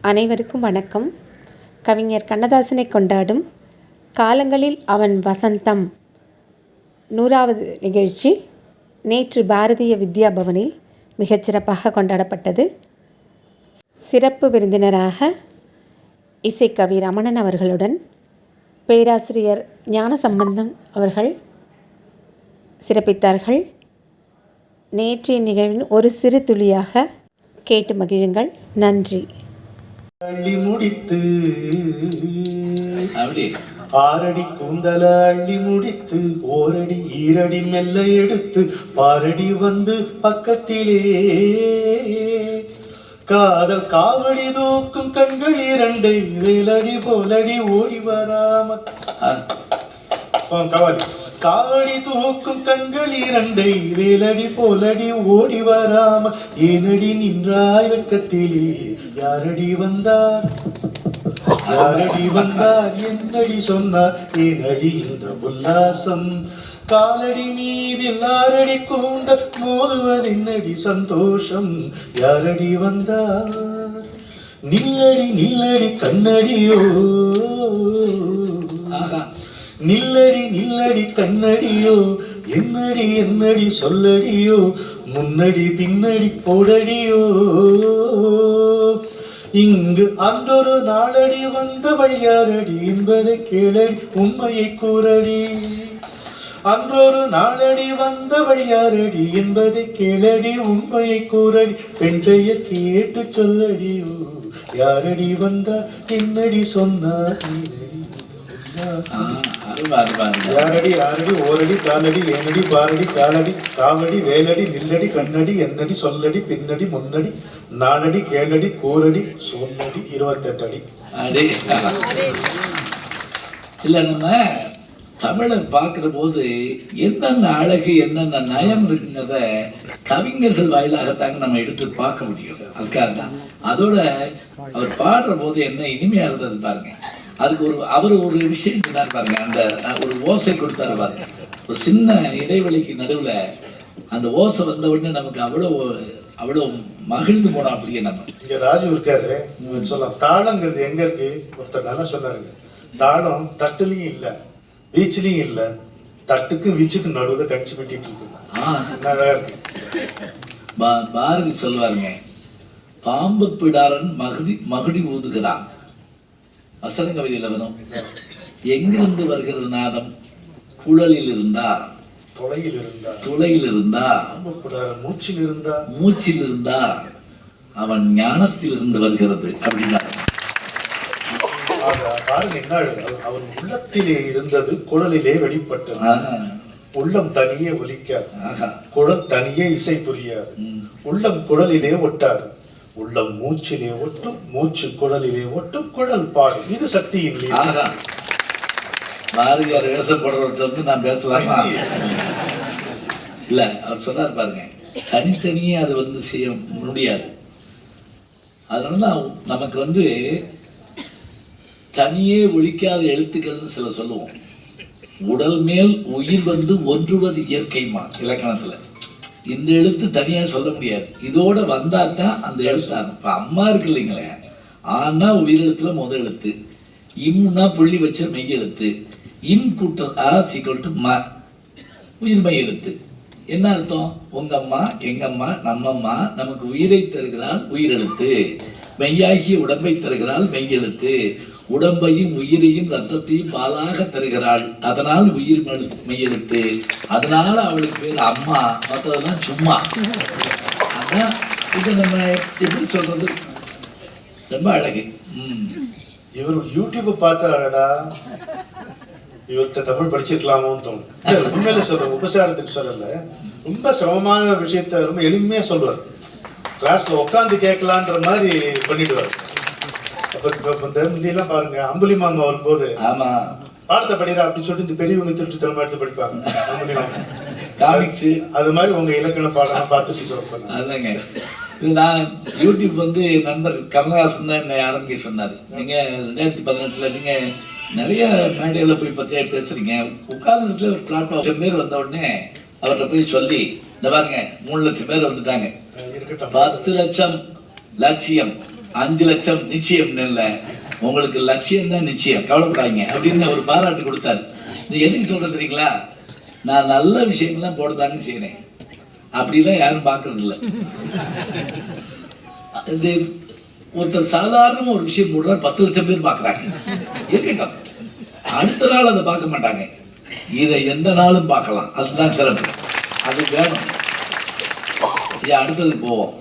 அனைவருக்கும் வணக்கம். கவிஞர் கண்ணதாசனை கொண்டாடும் காலங்களில் அவன் வசந்தம். நூறாவது நிகழ்ச்சி நேற்று பாரதிய வித்யா பவனில் மிகச்சிறப்பாக கொண்டாடப்பட்டது. சிறப்பு விருந்தினராக இசைக்கவி ரமணன் அவர்களுடன் பேராசிரியர் ஞானசம்பந்தம் அவர்கள் சிறப்பித்தார்கள். நேற்றைய நிகழ்வின் ஒரு சிறு துளியாக கேட்டு மகிழுங்கள். நன்றி. அள்ளி முடித்து அப்படி. ஆரடி கூந்தல அள்ளி முடித்து ஓரடி ஈரடி மெல்ல எடுத்து பாரடி வந்து பக்கத்திலே. காதல் காவடி தூக்கும் கண்கள் இரண்டை வேலடி போலடி ஓடி வராம. கவாலி காவடி தூக்கும் கண்கள் இரண்டை வேலடி போலடி ஓடி வராம ஏனடி நின்றாய் வெட்கத்திலே? யாரடி வந்தார்? யாரடி வந்தார்? என்னடி சொன்னார்? ஏனடி இந்த உல்லாசம்? காலடி மீதில் ஆரடி கூந்த மோதுவதென்னடி சந்தோஷம்? யாரடி வந்தார்? நில்லடி நில்லடி கண்ணடியோ? நில்லடி நில்லடி கண்ணடியோ என்னடி என்னடி சொல்லடியோ முன்னடி பின்னடி போடடியோ. இங்கு அன்றொரு நாளடி வந்தவள் யாரடி என்பதை கேளடி உண்மையை கூறடி. அன்றொரு நாளடி வந்தவள் யாரடி என்பதை கேளடி உண்மையை கூறடி. பெண் பெயர் கேட்டு சொல்லடியோ யாரடி வந்தா என்னடி சொன்னார். யாரடி ஆரடி ஓரடி காலடி ஏனடி பாரடி காலடி காவடி வேலடி நில்லடி கண்ணடி என்னடி சொல்லடி பின்னடி முன்னடி நானடி கேளடி கூரடி சொல்லடி இருபத்தெட்டு அடி. இல்ல நம்ம தமிழை பார்க்கிற போது என்னென்ன அழகு என்னென்ன நயம் இருக்குங்கிறத கவிஞர்கள் வாயிலாகத்தாங்க நம்ம எடுத்து பார்க்க முடியும். அதுக்காக தான் அதோட அவர் பாடுற போது என்ன இனிமையா இருந்தது பாருங்க. அதுக்கு ஒரு அவர் ஒரு விஷயம் சொன்னார் பாருங்க அந்த ஒரு ஓசை கொடுத்தாரு பாருங்க. ஒரு சின்ன இடைவெளிக்கு நடுவுல அந்த ஓசை வந்த உடனே நமக்கு அவ்வளோ அவ்வளோ மகிழ்ந்து போனோம் அப்படியே நம்ம. இங்க ராஜு இருக்காரு சொல்லலாம் தாளங்கிறது எங்க இருக்கு? ஒருத்தர் நல்லா சொன்னாருங்க. தாளம் தட்டுலயும் இல்ல வீச்சுலயும் இல்ல தட்டுக்கும் வீச்சுக்கும் நடுவுல கடிச்சு பண்ணிட்டு இருக்கு. பாரதி சொல்வாருங்க பாம்பு பிடாரன் மகுதி மகுடி ஊதுகிறான் வசன கவிதையில வரும் எங்கிருந்து வருகிறது நாதம்? குழலில் இருந்தா தொலையில் இருந்தா துளையில் இருந்தா மூச்சில் இருந்தா மூச்சில் இருந்தா அவன் ஞானத்தில் இருந்து வருகிறது அப்படின்னா அவர் உள்ளத்திலே இருந்தது குழலிலே வெளிப்பட்டது. உள்ளம் தனியே ஒலிக்காது. குழல் தனியே இசை புரியாது. உள்ளம் குழலிலே ஒட்டாது. உள்ளம் மூச்சிலே ஒட்டும் மூச்சு குழலிலே ஒட்டும் குழல் பாடு இது சக்தியின் இல்லை ஆகா பாரதியார் வேசப்படுறவர்கிட்ட வந்து நான் பேசலாமா? இல்ல அவர் சொன்னார் பாருங்க தனித்தனியே அது வந்து செய்ய முடியாது. அதனால நமக்கு வந்து தனியே ஒழிக்காத எழுத்துக்கள்னு சில சொல்லுவோம். உடல் மேல் உயிர் வந்து ஒன்றுவது இயற்கைமா இலக்கணத்துல. இந்த எழுத்து தனியா சொல்ல முடியாது. இதோட வந்தா தான் அந்த எழுத்து இப்போ இப்ப அம்மா இருக்கு இல்லைங்களே ஆனா உயிரெழுத்துல முதல் எழுத்து. இம்னா புள்ளி வச்ச மெய் எழுத்து. இம் கூட்ட ஆ சீக்வல் டு ம. எழுத்து. என்ன அர்த்தம்? உங்க அம்மா எங்க அம்மா நம்ம அம்மா நமக்கு உயிரை தருகிறாள் உயிரெழுத்து. மெய்யாகிய உடம்பை தருகிறாள் மெய்யெழுத்து. உடம்பையும் உயிரையும் ரத்தத்தையும் பாலாக தருகிறாள். அதனால் உயிர் மையெழுத்து. அதனால அவளுக்கு பேர் அம்மா மற்றதெல்லாம் சும்மா. அதான் இது நம்ம எப்படி சொல்றது? ரொம்ப அழகு. இவர் யூடியூப் பார்த்து இவர்கிட்ட தமிழ் படிச்சிருக்கலாமோன்னு தோணும் உண்மையில சொல்றேன். உபசாரத்துக்கு சொல்லல. ரொம்ப சிரமமான விஷயத்த ரொம்ப எளிமையா சொல்லுவார். கிளாஸ்ல உட்காந்து கேட்கலான்ற மாதிரி பண்ணிடுவார். முந்தியெல்லாம் பாருங்க அம்புலி மாமா வரும்போது ஆமா. பாடத்தை படிடா அப்படின்னு சொல்லிட்டு இந்த பெரியவங்க திருட்டு தரமா எடுத்து படிப்பாங்க அம்புலி மாமா. காமிக்ஸு அது மாதிரி உங்க இலக்கண பாடம் பார்த்து சொல்லுவாங்க அதுதாங்க நான் யூடியூப் வந்து நண்பர் கமலஹாசன் தான் என்னை ஆரம்பிக்க சொன்னார். நீங்கள் ரெண்டாயிரத்தி பதினெட்டில் நீங்கள் நிறைய மேடையில் போய் பற்றியா பேசுகிறீங்க உட்கார்ந்த ஒரு பிளாட்ஃபார்ம் லட்சம் பேர் வந்த உடனே அவர்கிட்ட போய் சொல்லி இந்த பாருங்க மூணு லட்சம் பேர் வந்துட்டாங்க. பத்து லட்சம் லட்சியம். அஞ்சு லட்சம் நிச்சயம் இல்லை. உங்களுக்கு லட்சியம் தான் நிச்சயம். கவலைப்படாதீங்க. அப்படின்னு ஒரு பாராட்டு கொடுத்தாரு. இது எதுக்கு சொல்றது தெரியுங்களா? நான் நல்ல விஷயங்கள்லாம் போடதாங்க செய்கிறேன் அப்படிலாம் யாரும் பார்க்கறது இல்லை. இது ஒருத்தர் சாதாரண ஒரு விஷயம் போடுறாரு பத்து லட்சம் பேர் பார்க்குறாங்க இருக்கட்டும். அடுத்த நாள் அதை பார்க்க மாட்டாங்க. இதை எந்த நாளும் பார்க்கலாம். அதுதான் சிறப்பு. அது வேணும். இது அடுத்தது போவோம்.